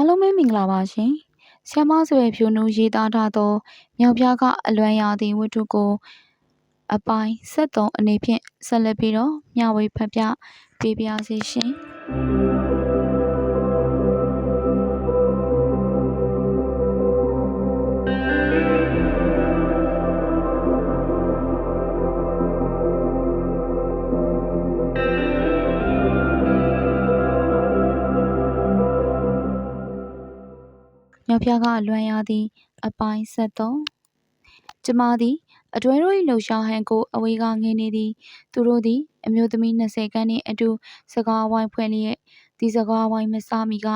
အားလုံးပဲမင်္ဂလာပါရှင်။ဆ iam မဆွေဖြိုးနှူးရေးသားထားသောမြောက်ပြားကအလွမ်းရာသည့်ဝတ္ထုကို အပိုင်း73အနေဖြင့်ဆက်လက်ပြီးတော့မျှဝေဖတ်ပြပေးပါရစေရှင်။ မြောက်ပြားကအလွမ်းရာသည့်အပိုင်း73ကျမသည် အတွဲတို့၏လှူရှာဟန်ကိုအဝေးကငင်းနေသည် သူတို့သည် အမျိုးသမီး20ခန်းနှင့်အတူ စကားဝိုင်းဖွဲ့လျက်ဒီစကားဝိုင်းမစမီက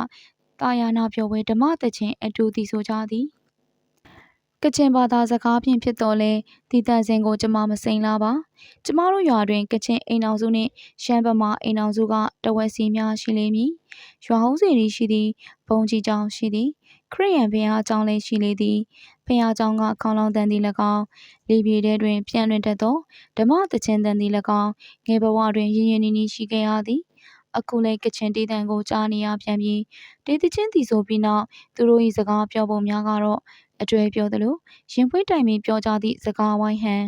တာယာနာပြောဝဲဓမ္မတခြင်းအတူတည်ဆိုကြသည်ကချင်ဘာသာစကားဖြင့်ဖြစ်တော်လဲဒီတန်စင်ကိုကျမမစိန်လာပါကျမတို့ရွာတွင်ကချင်အိမ်အောင်စုနှင့်ရှမ်းဗမာအိမ်အောင်စုကတဝက်စီများရှိလိမ့်မည်ရွာဟုတ်စီရီရှိသည်ဘုံကြီးကျောင်းရှိသည် ခရိယန်ဘုရားကျောင်းလည်းရှိလေသည်ဘုရားကျောင်းကခေါင်းလောင်းတန်သည်၎င်းလေပြေထဲတွင်ပြန်လွင်တတ်သောဓမ္မတခြင်းတန်သည်၎င်းငယ်ဘဝတွင်ရင်းရင်းနှီးနှီးရှိခဲ့ရသည်အခုလည်းကချင်တေးတန်ကိုကြားနေရပြန်ပြီးတေးသချင်းတည်ဆိုပြီးနောက်သူတို့၏စကားပြောပုံများကတော့အတွေ့ပြောသလိုရင်ဖွေးတိုင်ပင်ပြောကြသည့်စကားဝိုင်းဟန်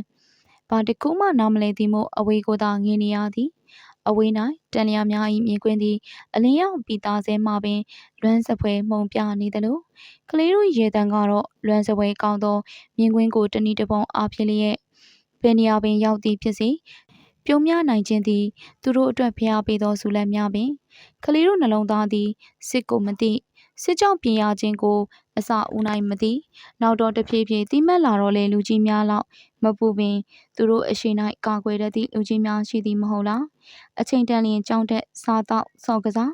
ဘာတကူမှနားမလဲသည်မို့အဝေးကိုသာငင်းနေရသည် အဝေး၌တန်လျာများ၏မြင်ကွင်းသည်အလင်းရောင်ပီသားစဲမှပင် လွမ်းစပွဲမှုံပြနေသလိုကလေးတို့ရေတံကတော့လွမ်းစပွဲကောင်းသောမြင်ကွင်းကိုတနည်းတစ်ပုံအားဖြင့်လျက်ပင်နေရာပင်ရောက်သည်ဖြစ်စေပြုံးများနိုင်ခြင်းသည်သူတို့အတွက်ဖျားပေးသောဆုလက်များပင်ကလေးတို့နှလုံးသားသည်စစ်ကိုမသိ စစ်ကြောင့်ပြင်ရခြင်းကို အစာဦးနိုင်မသိနောက်တော့တဖြည်းဖြည်းတိမက်လာတော့လေလူကြီးများလောက်မပူပင်သူတို့အရှိ၌ကာကွယ်တတ်သည့်လူကြီးများရှိသည်မဟုတ်လားအချိန်တန်လျင်ကြောင်းတက်စားတော့ဆော့ကစား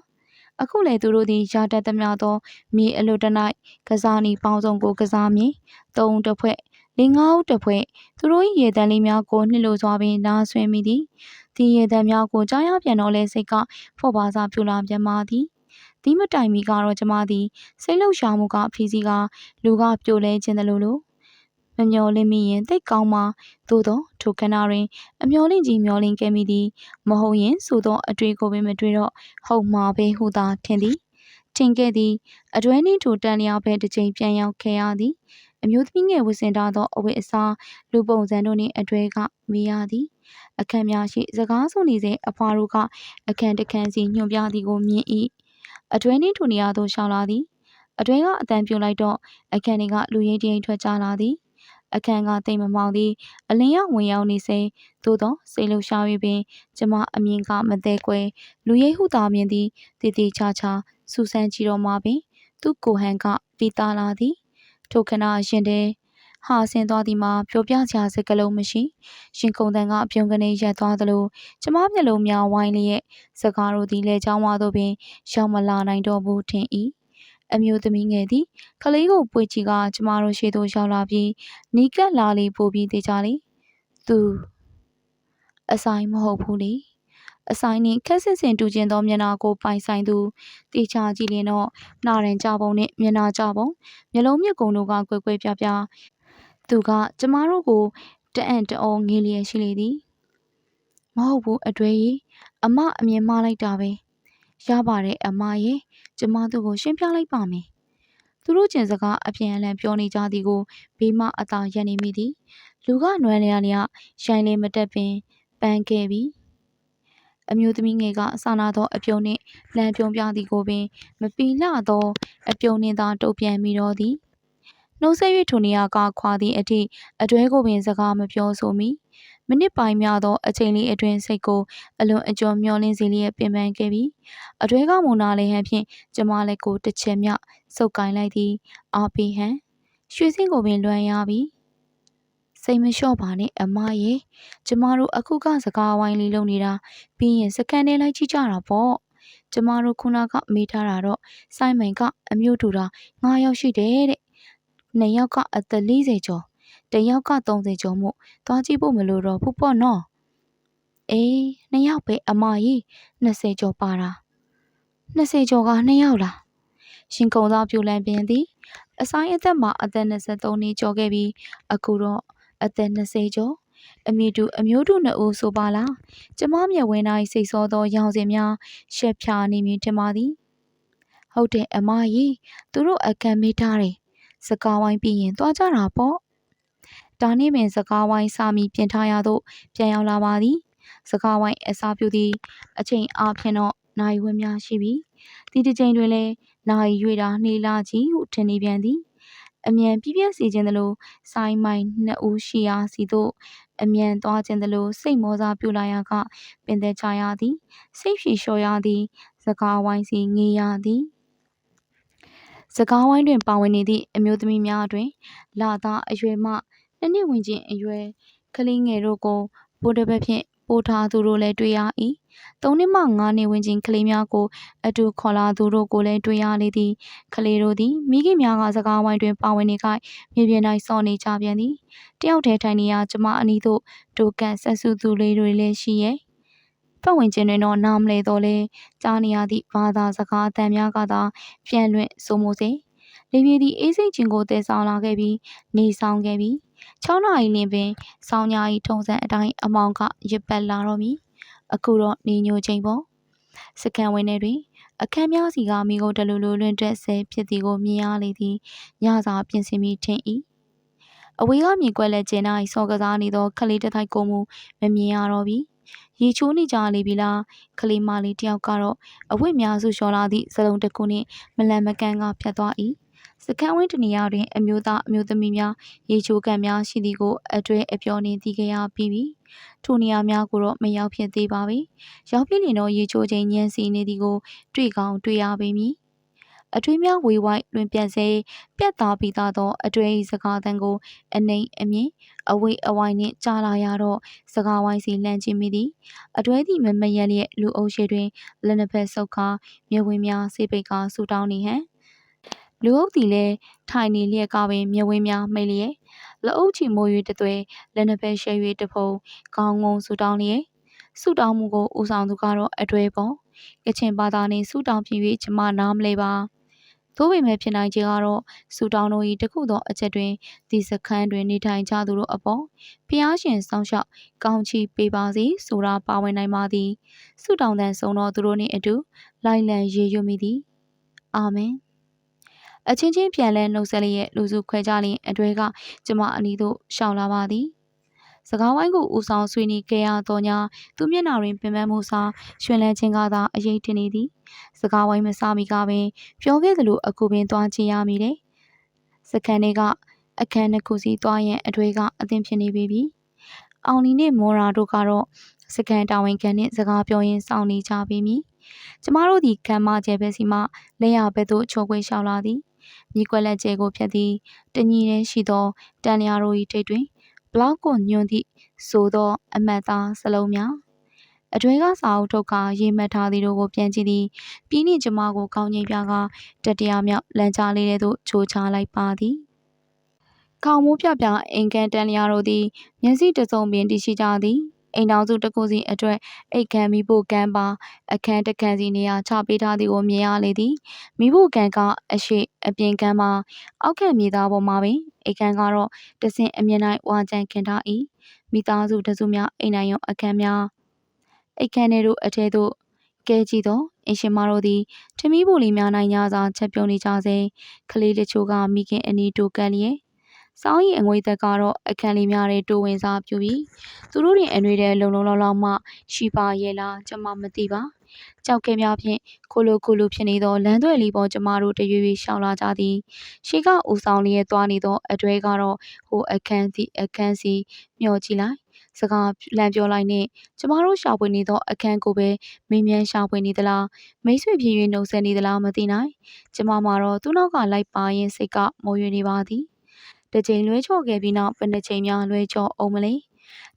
အခုလေသူတို့သည်ရာတတ်သမျှသောမြေအလွတ်တ၌ကစားနီပေါင်းစုံကိုကစားမည်သုံးတစ်ဖွဲ့လေးငါးဦးတစ်ဖွဲ့သူတို့၏ရေတံလေးများကိုနှိလို့စွာပင်နားဆွဲမိသည်ဒီရေတံများကိုကြားရပြန်တော့လဲစိတ်ကဖော့ပါစားပြူလာပြန်ပါသည် ဒီမတိုင်မီကတော့ကျမသည်စိတ်လှုပ်ရှားမှုကအဖီစီကလူကပြိုလဲခြင်းတလို့လို့မမျော်လင့်မိရင်သိကောင်းမှာသို့သောထိုခဏတွင်အမျော်လင့်ကြီးမျော်လင့်ခဲ့မိသည်မဟုတ်ရင်ဆိုသောအတွေ့ကိုပင်မတွေ့တော့ဟုတ်မှာပဲဟုသာထင်သည်ထင်ခဲ့သည်အတွဲနှင်းထိုတန်လျာပဲတစ်ချိန်ပြန်ရောက်ခဲ့ရသည်အမျိုးသမီးငယ်ဝတ်ဆင်ထားသောအဝတ်အစားလူပုံစံတို့နှင့်အတွဲကမေးရသည်အခန်းများရှိစကားဆိုနေစေအဖွားတို့ကအခန်းတစ်ခန်းစီညွှန်ပြသည်ကိုမြင်၏ အတွဲနှင်းထိုနေရာသို့ရှောင်းလာသည်အတွဲကအတန်ပြိုလိုက်တော့အခန်းတွေကလူရင်းတရင်ထွက်ကြလာသည်အခန်းကတိမ်မမောင်သည်အလင်းရောက်ဝင်ရောက်နေစေသို့သောစိတ်လှရှား၍ပင်ကျမအမြင်ကမသေးကွယ်လူရိပ်ဟုသာမြင်သည်တည်တည်ချာချာစူဆန်းကြည့်တော့မှပင် သူ့ကိုဟန်ကပြီးသားလာသည်ထိုခဏရင်တဲ ဟာဆင်းသွားသည်မှာပြောပြစရာစကားလုံးမရှိရှင်ကုံတန်ကအပြုံကနေရက်သွားသလိုကျမမျက်လုံးများဝိုင်းလျက်စကားတို့သည်လဲချောင်းဝါတို့ပင်ရောက်မလာနိုင်တော့ဘူးထင်၏အမျိုးသမီးငယ်သည်ခလေးကိုပွေချီကကျမတို့ရှေ့သို့ရောက်လာပြီးနီးကပ်လာလေပို့ပြီးသေးကြလေသူအဆိုင်မဟုတ်ဘူးလေအဆိုင်နှင့်ခက်ဆင်ဆင်တူကျင်သောမျက်နှာကိုပိုင်ဆိုင်သူတေချာကြည့်လျင်တော့နာရင်ကြပုံနှင့်မျက်နှာကြပုံမျက်လုံးမြက်ကုံတို့ကကွယ်ကွယ်ပြားပြား သူက ကျမတို့ကို တအံ့တအောငေးလျက်ရှိလေသည်မဟုတ်ဘူးအတွေ့ကြီးအမအမြင်မှားလိုက်တာပဲရပါတယ်အမရဲ့ကျမတို့ကိုရှင်းပြလိုက်ပါမယ်သူတို့ကျင်စကားအပြန်အလှန်ပြောနေကြသည်ကိုဘေးမှအသာရက်နေမိသည်လူကနွမ်းလျားလျားရိုင်းလေးမတက်ပင်ပန်းခဲ့ပြီအမျိုးသမီးငယ်ကစာနာသောအပြုံနှင့်လမ်းပြုံးပြသည်ကိုပင် မပီလှသောအပြုံနှင့်သာတုတ်ပြန်မိတော့သည် နှုတ်ဆက်၍ထိုနေရာကခွာသည့်အထိအတွဲကိုပင်စကားမပြောဆိုမီမိနစ်ပိုင်းများသောအချိန်လေးအတွင်းစိတ်ကိုအလွန်အကျွံမျောလင်းစေလျက်ပင်ပန်းခဲ့ပြီးအတွဲကမုံနာလေးဟန်ဖြင့်ကျမလည်းကိုတစ်ချက်မြစုပ်ကိုင်းလိုက်သည်အာပီဟန်ရွှေစင်းကိုပင်လွှမ်းရပြီစိတ်မလျှော့ပါနဲ့အမရဲ့ကျမတို့အခုကစကားဝိုင်းလေးလုပ်နေတာပြီးရင်စကန်နဲ့လိုက်ကြည့်ကြတာပေါ့ကျမတို့ခုနကမေးထားတာတော့စိုင်းမိုင်ကအမျိုးတူတာ9ယောက်ရှိတယ်တဲ့ နှစ်ယောက်ကအသက်40ကျော်တယောက်က30ကျော်မို့သွားကြည့်ဖို့မလိုတော့ဘူးပေါ့နော်အေးနှစ်ယောက်ပဲအမကြီး20ကျော်ပါတာ20ကျော်ကနှစ်ယောက်လားရှင်ကုံသားပြူလန်ပင်သည်အဆိုင်အသက်မှာအသက်23နှစ်ကျော်ခဲ့ပြီးအခုတော့အသက်20ကျော်အမိတူအမျိုးတူနှစ်ဦးဆိုပါလားကျမမျက်ဝင်း၌စိတ်ဆောသောရောင်စင်များရှက်ဖြာနေမည်ထင်ပါသည်ဟုတ်တယ်အမကြီးသူတို့အခန်းမေးထားတယ် စကားဝိုင်းပြီးရင်သွားကြတာပေါ့ဒါနှင့်ပင်စကားဝိုင်းစာမီပြင်ထားရသို့ပြန်ရောက်လာပါသည်စကားဝိုင်းအစာပြုသည်အချိန်အားဖြင့်တော့နိုင်ဝက်များရှိပြီဒီတစ်ချိန်တွင်လည်းနိုင်ရွေတာနှေးလာကြီးဟုထင်နေပြန်သည်အမြန်ပြည့်ပြည့်စီခြင်းသလိုစိုင်းမိုင်နှစ်ဦးရှိရာစီသို့အမြန်သွားခြင်းသလိုစိတ်မောစားပြူလာရာကပင်သက်ချရသည်စိတ်ဖြီလျှော်ရသည်စကားဝိုင်းစီငေးရသည် စကားဝိုင်းတွင်ပါဝင်နေသည့်အမျိုးသမီးများတွင်လာသားအရွယ်မှနှစ်နှစ်ဝင်ချင်းအရွယ်ကလေးငယ်တို့ကိုဗိုလ်တစ်ပတ်ဖြင့်ပို့ထားသူတို့လည်းတွေ့ရ၏သုံးနှစ်မှငါးနှစ်ဝင်ချင်းကလေးများကိုအတူခေါ်လာသူတို့ကိုလည်းတွေ့ရလေသည်ကလေးတို့သည်မိခင်များကစကားဝိုင်းတွင်ပါဝင်နေခိုင်းမြေပြင်တိုင်းစောင့်နေကြပြန်သည်တယောက်တည်းထိုင်နေရကျမအနီးသို့ဒိုကန်ဆက်စုသူလေးတွေလည်းရှိရဲ့ ပတ်ဝန်းကျင်တွင်တော့နားမလဲတော့လဲကြားနေရသည့်ဘာသာစကားအသံများကသာပြန်လွင့်ဆိုမို့စေလေပြေသည်အေးစိတ်ချင်းကိုတည်ဆောင်လာခဲ့ပြီးနေဆောင်ခဲ့ပြီး6နာရီလင်းပင်ဆောင်းညာဤထုံစံအတိုင်းအမောင်ကရစ်ပတ်လာတော့မည်အခုတော့နေညိုချိန်ပေါ့စကန်ဝင်းထဲတွင်အခန်းများစီကမိကိုတလူလူလွင့်တက်ဆဲဖြစ်သည်ကိုမြင်ရလေသည်ညစာပြင်ဆင်ပြီးထင်၏အဝေးကမြင်ကွက်လက်ကျင်း၌စော်ကစားနေသောခလေးတစ်ထိုက်ကိုမူမမြင်ရတော့ပြီ ရေချိုးနေကြလေပြီလားခလေးမလေးတယောက်ကတော့အဝတ်များစုလျှော်လာသည့်စလုံးတစ်ခုနှင့်မလန်မကန်းကဖြတ်သွား၏စကန်းဝင်းတနေရာတွင်အမျိုးသားအမျိုးသမီးများရေချိုးကန်များရှိသည်ကိုအတွဲအပြောနေသိကြရပြီးပြီထိုနေရာများကိုတော့မရောက်ဖြစ်သေးပါပြီရောက်ပြနေတော့ရေချိုးချိန်ညံစီနေသည်ကိုတွေ့ကောင်းတွေ့ရပေမည် အထွေးများဝေဝိုက်တွင်ပြတ်စေပြတ်သားပြီးသားသော အတွေ့အစကားသံကိုအနှိမ်အမြင့်အဝိအဝိုင်းနှင့်ကြားလာရတော့စကားဝိုင်းစီလှမ်းကြည့်မိသည်အတွဲသည့်မမရက်လျက်လူအုပ်ရှိတွင်လက်နှစ်ဖက်ဆုပ်ခါမြဝင်းများစေပိတ်ကာဆူတောင်းနေဟန်လူအုပ်သည်လည်းထိုင်နေလျက်ကပင်မြဝင်းများမိတ်လျက်လက်အုပ်ချီမိုး၍တသွဲလက်နှစ်ဖက်ရှဲ၍တဖုံခေါင်းငုံဆူတောင်းလျက်ဆူတောင်းမှုကိုဦးဆောင်သူကတော့အတွဲပေါ့ကချင်ဘာသာနှင့်ဆူတောင်းပြ၍ကျမနားမလဲပါ သို့ပေမဲ့ဖြစ်နိုင်ခြင်းကတော့စူတောင်းတို့၏တခုသောအချက်တွင်ဒီစခန်းတွင်နေထိုင်ကြသူတို့အပေါ်ဖျားရှင်စောင့်ရှောက်ကောင်းချီးပေးပါစေဆိုတာပါဝင်နိုင်ပါသည်စူတောင်းတဲ့ဆုံးသောသူတို့နှင့်အတူလိုက်လံရေရွမိသည်အာမင်အချင်းချင်းပြန်လဲနှုတ်ဆက်လျက်လူစုခွဲကြလျင်အတွဲကကျမအနီးသို့ရှောင်လာပါသည် စကားဝိုင်းကိုဦးဆောင်ဆွေးနွေးခဲ့ရသောညာသူမျက်နှာတွင်ပင်ပန်းမှုစာရွှင်လန်းခြင်းကသာအရေးတင်နေသည်စကားဝိုင်းမစားမီကပင်ပြောခဲ့သလိုအခုပင်သွားချင်ရမိတယ်စကန်တွေကအခန်းတစ်ခုစီသွားရန်အတွေ့ကအသင်ဖြစ်နေပြီပြီအောင်လီနဲ့မော်ရာတို့ကတော့စကန်တာဝန်ခံနဲ့စကားပြောရင်းစောင့်နေကြပြီမိကျမတို့ဒီခံမကျဲပဲစီမှလက်ရဘက်သို့ချိုးခွေလျှောက်လာသည်မြေကွက်လက်ကျဲကိုဖြတ်သည်တညီတည်းရှိသောတန်လျာတို့၏ထိတ်တွင် ဘလောက်ကိုညွန်သည့်ဆိုသော အမတ်သားစလုံးများအတွဲကစာအုပ်ထုတ်ကရေးမှတ်ထားသည်တို့ကိုပြန်ကြည့်သည်ပြီးနှင့်ကျမကိုကောင်းငိမ့်ပြကတတရားမြောက်လမ်းကြားလေးတဲ့သို့ချိုးချလိုက်ပါသည်ခေါင်းမိုးပြပြအင်ကန်တန်လျာတို့သည်မျက်စိတစုံပင်တရှိကြသည် အိမ်တော်စုတစ်ခုစီအတွက်အိတ်ခံမိဖို့ကမ်းပါအခန်းတစ်ခန်းစီနေရာချပေးထားသည်ကိုမြင်ရလေသည်မိဖို့ကမ်းကအရှိအပြင်ကမ်းမှာအောက်ခံမြေသားပေါ်မှာပင်အိတ်ခမ်းကတော့တဆင့်အမြင်၌ဝါကြံခင်ထား၏မိသားစုတစုများအိမ်နိုင်ရုံအခန်းများအိတ်ခမ်းထဲသို့အထဲသို့ကဲကြည့်သောအင်ရှင်မတို့သည်ထမီးပူလီများနိုင်ညစာချက်ပြုံးနေကြစေကလေးတချို့ကမိခင်အနီးတိုကပ်လျက် စောင်းရီအငွေသက်ကတော့အခန်းလေးများတွေတိုးဝင်စားပြူပြီးသူတို့တွေအနှွေတဲ့လုံလုံလောက်လောက်မှရှိပါရဲ့လားကျွန်မမသိပါကြောက်ကဲများဖြင့်ခိုလိုခိုလိုဖြစ်နေသောလမ်းသွဲလေးပေါ်ကျမတို့တရွေ့ရွေ့ရှောင်လာကြသည်ရှေးကဦးဆောင်လျက်သွားနေသောအတွဲကတော့ဟိုအခန်းစီအခန်းစီမျောကြည့်လိုက်စကားလမ်းပြောလိုက်နဲ့ကျမတို့ရှာဖွေနေသောအခန်းကိုပဲမင်းမြန်းရှာဖွေနေသလားမိတ်ဆွေဖြစ်၍နှုတ်ဆက်နေသလားမသိနိုင်ကျမမှာတော့သူ့နောက်ကလိုက်ပါရင်စိတ်ကမိုးရွေနေပါသည် တစ်ချိန်လွဲချော်ခဲ့ပြီးနောက်ဘယ်နှချိန်များလွဲချော်အောင်မလဲ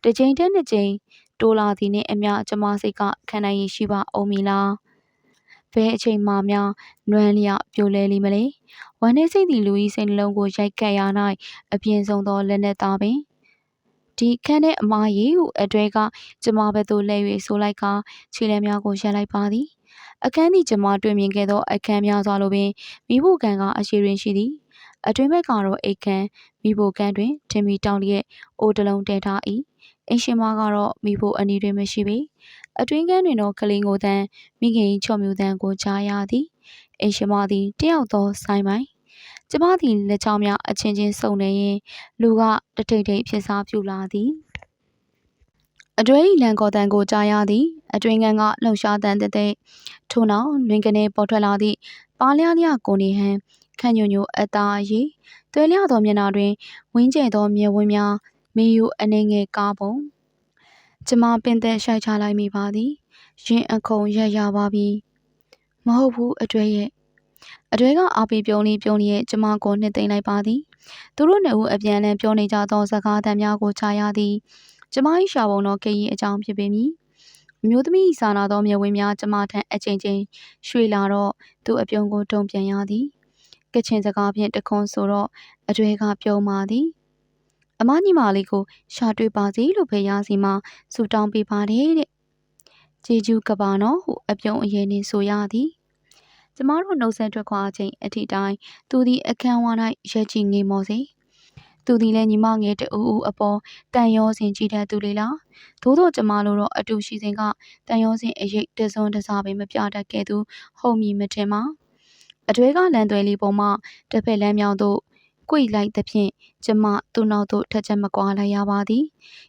တစ်ချိန်တည်းနှစ်ချိန်တိုးလာသည်နှင့်အမျှကျမစိတ်ကခံနိုင်ရရှိပါအောင်မီလားဘယ်အချိန်မှများနွမ်းလျပြိုလဲလိမ့်မလဲဝမ်းနေစိတ်သည်လူဤစိတ်နှလုံးကိုရိုက်ကပ်ရ၌အပြင်းဆုံးသောလက်နက်သားပင်ဒီခန်းတဲ့အမားရီဟုအတွဲကကျမဘက်သို့လဲ၍ဆိုလိုက်ကာခြေလက်များကိုရပ်လိုက်ပါသည်အခန်းသည်ကျမတွေ့မြင်ခဲ့သောအခန်းများစွာလိုပင်မိဖို့ကံကအရှိတွင်ရှိသည် အတွင်းဘက်ကတော့အိတ်ခမ်းမိဖို့ကန်းတွင်ထင်မီတောင်းလျက်အိုတလုံးတဲထား၏အင်းရှင်မကတော့မိဖို့အနီးတွင်မရှိပေအတွင်းကန်းတွင်တော့ကလင်းကိုတန်းမိခင်ချော့မျိုးတန်းကိုကြားရသည်အိမ်ရှင်မသည်တယောက်သောဆိုင်ပိုင်ကျမသည်လက်ချောင်းများအချင်းချင်းစုံနေရင်လူကတထိတ်ထိတ်ဖြစ်စားပြူလာသည်အတွဲ၏လန်ကော်တန်ကိုကြားရသည်အတွင်းကန်ကလှုပ်ရှားတန်တဲ့တဲ့ထို့နောက်လွင်ကနေပေါ်ထွက်လာသည့်ပါလျားလျကိုနေဟန် ခန့်ညိုညိုအသားအည်တွဲလျသောမျက်နှာတွင်ဝင်းကျဲသောမျက်ဝန်းများမေယူအနေငယ်ကားပုံကျမပင်သက်ရှိုက်ချလိုက်မိပါသည်ရင်အခုံရက်ရပါပြီမဟုတ်ဘူးအတွဲရဲ့အတွဲကအားပေးပြုံးလေးပြုံးလေးရဲ့ကျမကိုနှစ်သိမ့်လိုက်ပါသည်သူတို့နှစ်ဦးအပြန်အလှန်ပြောနေကြသောစကားသံများကိုချားရသည်ကျမ၏ရှာပုံတော်ခရီးအကြောင်းဖြစ်ပေမည်အမျိုးသမီးစာနာသောမျက်ဝန်းများကျမထံအချိန်ချင်းရွှေလာတော့သူအပြုံးကိုတုံပြန်ရသည် ကချင်စကားဖြင့်တခွန်းဆိုတော့အတွေ့ကပြုံးပါသည်အမညီမလေးကိုရှာတွေ့ပါစေလို့ဖေရစီမှာဆူတောင်းပေးပါတယ်တဲ့ဂျေဂျူးကပါနော်ဟုအပြုံးအရင်နေဆိုရသည်ကျမတို့နှုတ်ဆက်ထွက်ခွာချိန်အထိတိုင်းသူသည်အခန်းဝါ၌ရက်ကြည့်နေမော်စေသူသည်လည်းညီမငယ်တူဦးအပေါ်တန်ရောစင်ကြည့်တတ်သူလေလားသို့တော့ကျမတို့တော့အတူရှိစဉ်ကတန်ရောစင်အရေးတစုံတစားပင်မပြတတ်ခဲ့သူဟုတ်မည်မထင်ပါ အထွေးကလန်သွဲလေးပေါ်မှတစ်ဖက်လမ်းမြောင်သို့ကွိလိုက်သဖြင့်ကျမသူ့နောက်သို့ထက်ချက်မကွာလိုက်ရပါသည်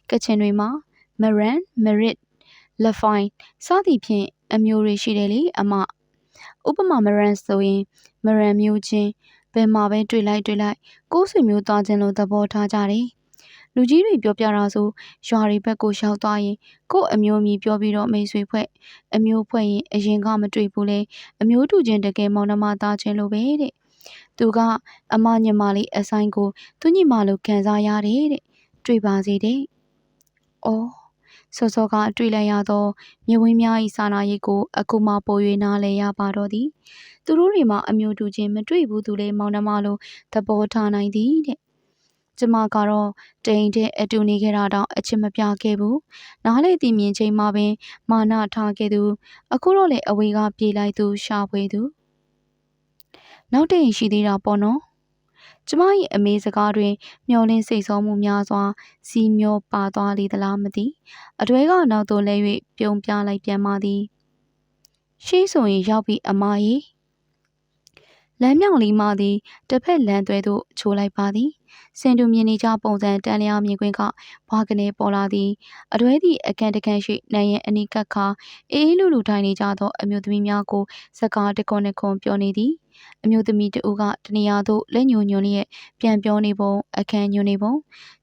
ကချင်တွေမှာမရန်မရစ်လက်ဖိုင်စသည်ဖြင့်အမျိုးတွေရှိတယ်လေအမဥပမာမရန်ဆိုရင်မရန်မျိုးချင်းဘယ်မှာပဲတွေ့လိုက်တွေ့လိုက်ကိုယ်ဆွေမျိုးသွားခြင်းလို့သဘောထားကြတယ် လူကြီးတွေပြောပြတာဆိုရွာတွေဘက်ကိုရှောက်သွားရင်ကို့အမျိုးမီပြောပြီးတော့မိတ်ဆွေဖွဲ့အမျိုးဖွဲ့ရင်အရင်ကမတွေ့ဘူးလေအမျိုးတူချင်းတကယ်မောင်နှမသားချင်းလိုပဲတဲ့သူကအမညမလေးအဆိုင်ကိုသူညီမလိုခံစားရတယ်တဲ့တွေ့ပါစေတဲ့။အော်စောစောကတွေ့လိုက်ရသောမြဝင်းများ၏စာနာရိတ်ကိုအခုမှပို၍နားလည်ရပါတော့သည်သူတို့တွေမှာအမျိုးတူချင်းမတွေ့ဘူးသူလေးမောင်နှမလိုသဘောထားနိုင်သည်တဲ့ ကျမကတော့တိမ်တဲ့အတူနေခဲ့တာတောင်အချစ်မပြခဲ့ဘူးနားလေတည်မြင်ချိန်မှာပင် မာနထားခဲ့သူအခုတော့လေအဝေးကပြေးလိုက်သူရှာဖွေသူနောက်တရင်ရှိသေးတာပေါ့နော်ကျမ၏အမေစကားတွင် မျောလင်းစိတ်ဆောမှုများစွာ စီမျောပါသွားလေသလားမသိအထွဲကနောက်သို့လဲ၍ပြုံးပြလိုက်ပြန်ပါသည်ရှိဆိုရင်ရောက်ပြီးအမကြီးလမ်းမြောင်လေးမှသည်တစ်ဖက်လမ်းသွဲသို့ချိုးလိုက်ပါသည် စင်တူမြင်နေကြပုံစံတန်လျာမြင်ကွင်းကဘွားကနေပေါ်လာသည်အတွဲသည့်အခန့်တခန့်ရှိနိုင်ရင်အနီးကပ်ခါအေးအေးလူလူထိုင်နေကြသောအမျိုးသမီးများကိုစကားတခွန်းတခွန်းပြောနေသည်အမျိုးသမီးတဦးကတနေရာသို့လက်ညှိုညွန်လျက်ပြန်ပြောနေပုံအခန်းညွန်နေပုံ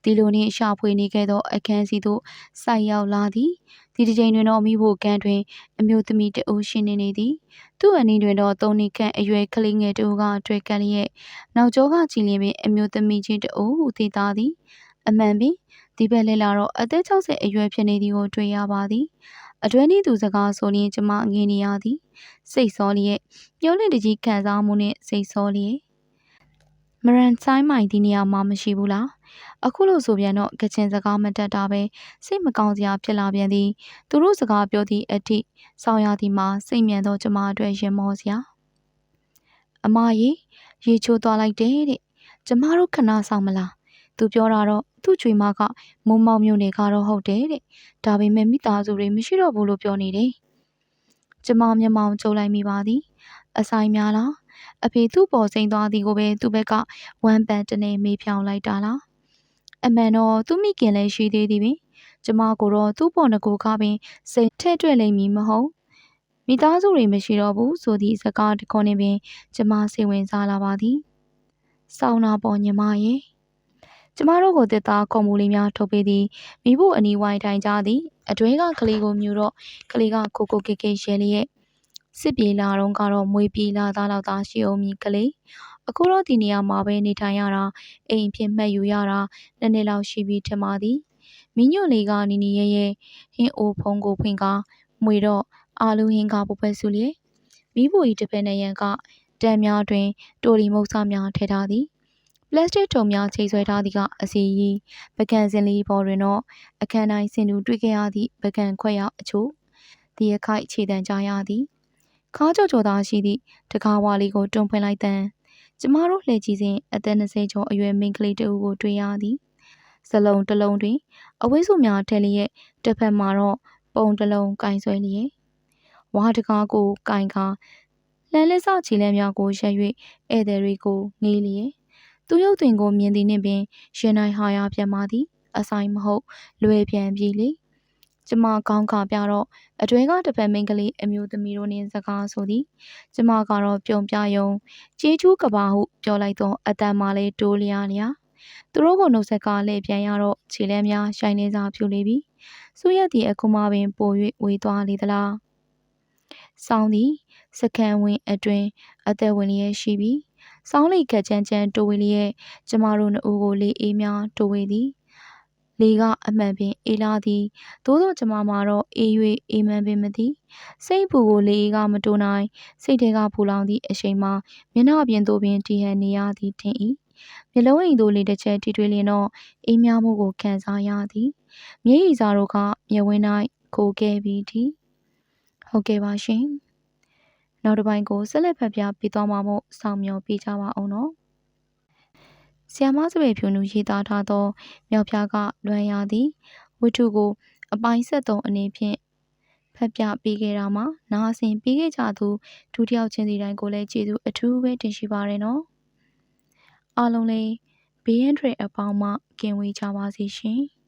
ဒီလိုနှင့်ရှာဖွေနေခဲ့သောအခန်းစီသို့ဆိုက်ရောက်လာသည်ဒီတစ်ချိန်တွင်တော့မိဖို့ကန်းတွင် အမျိုးသမီးတဦးရှိနေနေသည် သူ့အနီးတွင်တော့သုံးနှစ်ခန့်အရွယ်ကလေးငယ်တဦးကတွေ့ကလျက်နောက်ကျောကကြည်လင်ပင်အမျိုးသမီးချင်းတဦးဟုသိသားသည်အမှန်ပင်ဒီဘက်လဲလာတော့အသက်60အရွယ်ဖြစ်နေသည်ကိုတွေ့ရပါသည်အတွဲနည်းသူစကားဆိုရင်ကျမငင်းနေရသည်စိတ်ဆောလျက်ညှိုးလင့်တကြီးခံစားမှုနဲ့စိတ်ဆောလျက် မရန်ဆိုင်မိုင်ဒီနေရာမှာမရှိဘူးလားအခုလို့ဆိုပြန်တော့ကချင်စကားမတက်တာပဲစိတ်မကောင်းစရာဖြစ်လာပြန်သည်သူတို့စကားပြောသည့်အထိဆောင်ရသည်မှာစိတ်မြန်သောကျမအတွက်ရင်မောစရာအမကြီးရေချိုးသွားလိုက်တယ်တဲ့ကျမတို့ခဏဆောင်မလားသူပြောတာတော့သူ့ချွေမကမုံမောင်မျိုးနေကတော့ဟုတ်တယ်တဲ့ဒါပေမဲ့မိသားစုတွေမရှိတော့ဘူးလို့ပြောနေတယ်ကျမမျက်မှောင်ကျုံလိုက်မိပါသည်အဆိုင်များလား အဖေသူ့ပေါ်စိန်သွားသည်ကိုပဲသူ့ဘက်ကဝမ်းပန်တနေမေးဖြောင်းလိုက်တာလားအမှန်တော့သူ့မိခင်လည်းရှိသေးသည်ပင်ကျမကိုတော့သူ့ပေါ်ငကိုကပင်စိတ်ထဲ့တွေ့လိမ့်မည်မဟုတ်မိသားစုတွေမရှိတော့ဘူးဆိုသည့်စကားတခွန်းနဲ့ပင် ကျမစိတ်ဝင်စားလာပါသည်စောင်းနာပေါ်ညီမရဲ့ကျမတို့ကိုတစ်သားခုံမူလေးများထုတ်ပေးသည်မိဖို့အနီးဝိုင်းထိုင်ကြသည်အတွဲကကလေးကိုမြူတော့ကလေးကကိုကိုကေကေရဲလျက် စစ်ပြေလာတော့ကတော့မွေပြေလာသားလောက်သားရှိအောင်မြည်ကလေးအခုတော့ဒီနေရာမှာပဲနေထိုင်ရတာအိမ်ဖြစ်မှတ်ယူရတာနှစ်နှစ်လောက်ရှိပြီထင်ပါသည်မင်းညွန့်လေးကနီနီရဲရဲဟင်းအိုဖုံးကိုဖွင့်ကားမွေတော့အာလူဟင်းကားပပွဲစုလျက်မိဖို့ဤတစ်ဖက်နဲ့ရန်ကတံများတွင်တိုလီမုတ်ဆများထည့်ထားသည်ပလတ်စတစ်ထုံများချိတ်ဆွဲထားသည်ကအစီရီပကံစင်လီပေါ်တွင်တော့အခန်းတိုင်းစင်တူတွေ့ခဲ့ရသည့်ပကံခွက်ရောက်အချို့ဒီအခိုက်ခြေတံကြားရသည် ခါကြော်ကြော်သားရှိသည့်တကားဝါလေးကိုတွန်းဖွင့်လိုက်တန်ကျမတို့လှည့်ကြည့်စဉ်အသက်20ကျော်အရွယ်မိန်းကလေးတဦးကိုတွေ့ရသည်စလုံးတစ်လုံးတွင် အဝိစုများထဲလျက်တစ်ဖက်မှာတော့ပုံတစ်လုံးကင်ဆွဲလျက်ဝါတကားကိုကင်ကာလှန်လက်စခြေလမ်းများကိုရက်၍ဧည့်သည်တွေကိုငေးလျက်သူရုပ်တွင်ကိုမြင်သည်နှင့်ပင်ရင်နိုင်ဟာရပြန်ပါသည် အဆိုင်မဟုတ်လွယ်ပြန်ပြီလေ ကျမကောင်းခါပြတော့အတွဲကတပတ်မိန်းကလေးအမျိုးသမီးတို့နှင့်စကားဆိုသည်ကျမကတော့ပြုံပြယုံကြေးကျူးကဘာဟုပြောလိုက်သောအတန်မှလည်းတိုးလျားလျာသူတို့ကိုနှုတ်ဆက်ကလှည့်ပြန်ရတော့ခြေလမ်းများရှိုင်းနေစာဖြူလေပြီစုရက်သည်အခုမှပင်ပို၍ဝေသွားလေသလားဆောင်းသည်စကန်ဝင်အတွင်အသက်ဝင်လျက်ရှိပြီးစောင်းလိကချမ်းချမ်းတိုးဝေလျက်ကျမတို့နှစ်ဦးကိုလေအေးများတိုးဝေသည် လေကအမှန်ပင်အေးလာသည်သို့သောကျမမှာတော့အေး၍အေးမှန်ပင်မသည်စိတ်ပူကိုလေအေးကမတိုးနိုင်စိတ်ထဲကဖူလောင်သည့်အချိန်မှာမျက်နှာပြင်သို့ပင်တည်ဟန်နေရသည်ထင်၏မျက်လုံးအိမ်သို့လေတစ်ချက်တီထွေးလျင်တော့အေးမြမှုကိုခံစားရသည်မျက်ရည်စာတို့ကမျက်ဝန်း၌ခိုခဲ့ပြီးသည်ဟုတ်ကဲ့ပါရှင်နောက်တစ်ပိုင်းကိုဆက်လက်ဖတ်ပြပေးသွားမှာမို့စောင့်မျှော်ပေးကြပါအောင်နော်။ ဆီယမစပယ်ဖြူနူရေးသားထားသောမြောက်ဖျားကလွမ်းရသည်ဝတ္ထုကို အပိုင်းဆက်သုံးအနေဖြင့်ဖတ်ပြပေးခဲ့တာမှာနားအစဉ်ပေးခဲ့ကြသူဒုတိယချင်းစီတိုင်းကိုလည်းကျေးဇူးအထူးပဲတင်ရှိပါရနော်။အားလုံးလည်းဘေးရန်ထရိအပေါင်းမှကင်ဝေးကြပါစေရှင်။